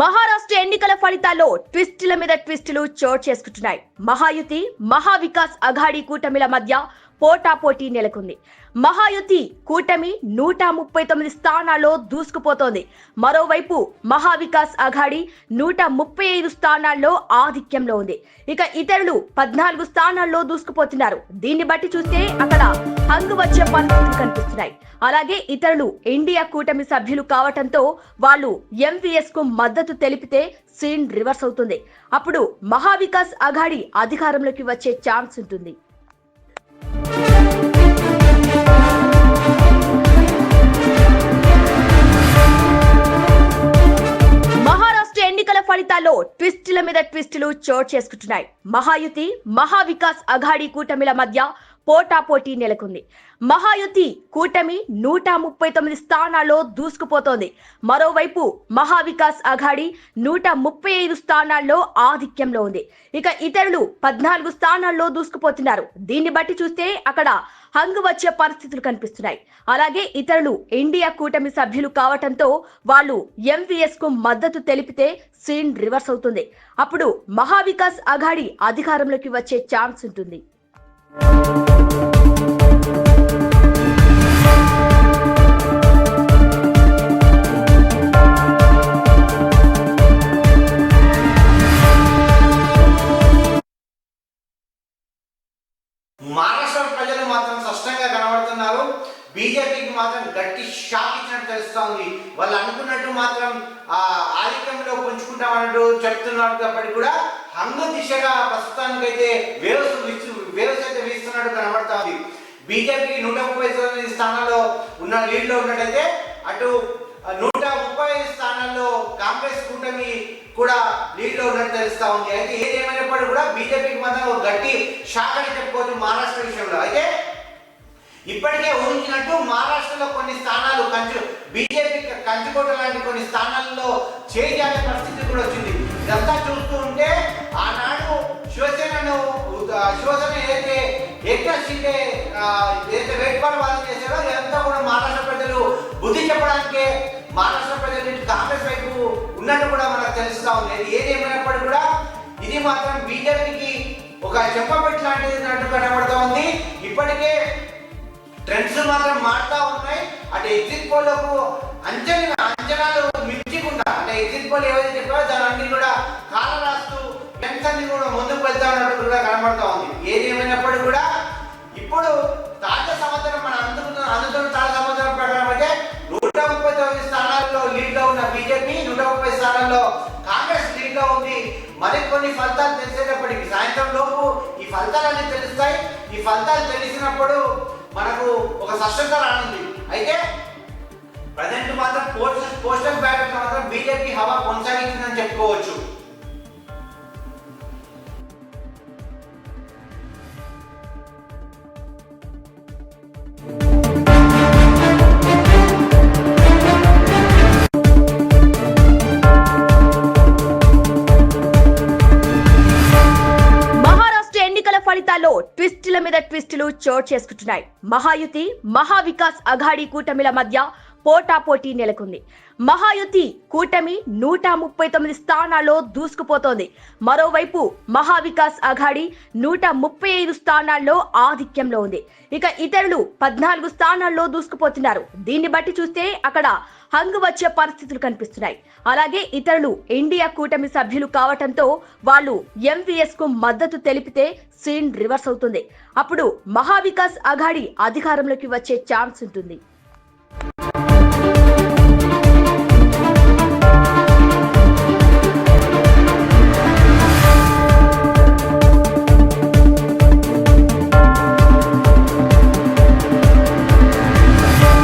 మహారాష్ట్ర ఎన్నికల ఫలితాల్లో ట్విస్టుల మీద ట్విస్టులు చోటు చేసుకుంటున్నాయి. మహాయుతి మహావికాస్ అఘాడీ కూటమిల మధ్య పోటాపోటీ నెలకొంది. మహాయుతి కూటమి నూట ముప్పై తొమ్మిది స్థానాల్లో దూసుకుపోతోంది. మరోవైపు మహావికాస్ అఘాడి నూట ముప్పై ఐదు స్థానాల్లో ఆధిక్యంలో ఉంది. ఇక ఇతరులు పద్నాలుగు స్థానాల్లో దూసుకుపోతున్నారు. దీన్ని బట్టి చూస్తే అక్కడ హంగు వచ్చే పరిస్థితులు కనిపిస్తున్నాయి. అలాగే ఇతరులు ఇండియా కూటమి సభ్యులు కావటంతో వాళ్ళు ఎంవీఎస్కు మద్దతు తెలిపితే సీన్ రివర్స్ అవుతుంది. అప్పుడు మహావికాస్ అఘాడి అధికారంలోకి వచ్చే ఛాన్స్ ఉంటుంది. ఎన్నికల ట్విస్టుల మీద ట్విస్టులు చోటు చేసుకుంటున్నాయి. మహాయుతి మహావికాస్ అఘాడీ కూటమిల మధ్య పోటాపోటీ నెలకొంది. మహాయుతి కూటమి నూట ముప్పై తొమ్మిది స్థానాల్లో దూసుకుపోతోంది. మరోవైపు మహావికాస్ అఘాడి నూట ముప్పై ఐదు స్థానాల్లో ఆధిక్యంలో ఉంది. ఇక ఇతరులు పద్నాలుగు స్థానాల్లో దూసుకుపోతున్నారు. దీన్ని బట్టి చూస్తే అక్కడ హంగు వచ్చే పరిస్థితులు కనిపిస్తున్నాయి. అలాగే ఇతరులు ఇండియా కూటమి సభ్యులు కావటంతో వాళ్ళు ఎంవీఎస్కు మద్దతు తెలిపితే సీన్ రివర్స్ అవుతుంది. అప్పుడు మహావికాస్ అఘాడి అధికారంలోకి వచ్చే ఛాన్స్ ఉంటుంది. బీజేపీకి మాత్రం గట్టి షాక్ ఇచ్చినట్టు తెలుస్తోంది. వాళ్ళు అనుకున్నట్టు మాత్రం ఆ ఆధిక్యంలో పుంజుకుంటామన్నట్టు చెప్తున్నప్పటికీ కూడా హంగు దిశగా ప్రస్తుతానికైతే వేవ్స్ వీస్తు వేవ్స్ అయితే వీస్తున్నట్టు కనబడుతోంది. బీజేపీకి నూట ముప్పై తొమ్మిది స్థానాల్లో ఉన్న లీడ్లో ఉన్నట్టయితే అటు నూట ముప్పై ఐదు స్థానాల్లో కాంగ్రెస్ కూటమి కూడా లీడ్లో ఉన్నట్టు తెలుస్తా ఉంది అయితే ఏదేమైనప్పటికీ కూడా బీజేపీకి మాత్రం గట్టి షాక్ అని చెప్పుకోవచ్చు మహారాష్ట్ర విషయంలో. అయితే ఇప్పటికే ఊహించినట్టు మహారాష్ట్రలో కొన్ని స్థానాలు కంచు బీజేపీ కంచుకోట లాంటి కొన్ని స్థానాల్లో చేయాలనే పరిస్థితి కూడా వచ్చింది. ఇదంతా చూస్తూ ఉంటే ఆనాడు శివసేనను శివసేన ఏదైతే ఏకనాథ్ షిండే ఏదైతే వేట్పాడు వాదన చేశారో ఇదంతా కూడా మహారాష్ట్ర ప్రజలు బుద్ధి చెప్పడానికే మహారాష్ట్ర ప్రజలు ఇటు కాంగ్రెస్ వైపు ఉన్నట్టు కూడా మనకు తెలుస్తా ఉంది. ఏది ఏమైనప్పటికీ కూడా ఇది మాత్రం బీజేపీకి ఒక చెప్పబెట్టి లాంటిది ఉన్నట్టు కనబడుతూ ఉంది. ఇప్పటికే ట్రెండ్స్ మాత్రం మారుతా ఉన్నాయి. అంటే ఎగ్జిట్ పోలకు అంచనా అంచనాలు మించకుండా అంటే ఎగ్జిట్ పోల్ ఏవైతే చెప్పారో దాని అన్ని కూడా కాల రాస్తూ ట్రెండ్స్ అన్ని కూడా ముందుకు వెళ్తా ఉన్నట్టు కూడా కనబడతా ఉంది. ఏది ఏమైనప్పటికీ కూడా ఇప్పుడు తాజా సమాచారం మనం అందుకున్న అందుతున్న తాజా సమాచారం ప్రకారం అయితే నూట ముప్పై తొమ్మిది స్థానాల్లో లీడ్లో ఉన్న బీజేపీ నూట ముప్పై స్థానాల్లో కాంగ్రెస్ లీడ్లో ఉంది. మరికొన్ని ఫలితాలు తెలిసేటప్పటికి సాయంత్రం లోపు ఈ ఫలితాలన్నీ తెలుస్తాయి. ఈ ఫలితాలు తెలిసినప్పుడు ఒక స్పష్టత రానుంది. అయితే ప్రజెంట్ మాత్రం పోస్ట్ పోస్టల్ బ్యాలెట్ మాత్రం బీజేపీ హవా కొనసాగించిందని చెప్పుకోవచ్చు. మీద ట్విస్టులు చోటు చేసుకుంటున్నాయి. మహాయుతి మహావికాస్ అఘాడీ కూటమిల మధ్య పోటాపోటీ నెలకొంది. మహాయుతి కూటమి నూట ముప్పై తొమ్మిది స్థానాల్లో దూసుకుపోతోంది. మరోవైపు మహావికాస్ అఘాడి నూట ముప్పై ఐదు స్థానాల్లో ఆధిక్యంలో ఉంది. ఇక ఇతరులు పద్నాలుగు స్థానాల్లో దూసుకుపోతున్నారు. దీన్ని బట్టి చూస్తే అక్కడ హంగు వచ్చే పరిస్థితులు కనిపిస్తున్నాయి. అలాగే ఇతరులు ఇండియా కూటమి సభ్యులు కావటంతో వాళ్ళు ఎంవీఎస్కు మద్దతు తెలిపితే సీన్ రివర్స్ అవుతుంది. అప్పుడు మహావికాస్ అఘాడి అధికారంలోకి వచ్చే ఛాన్స్ ఉంటుంది.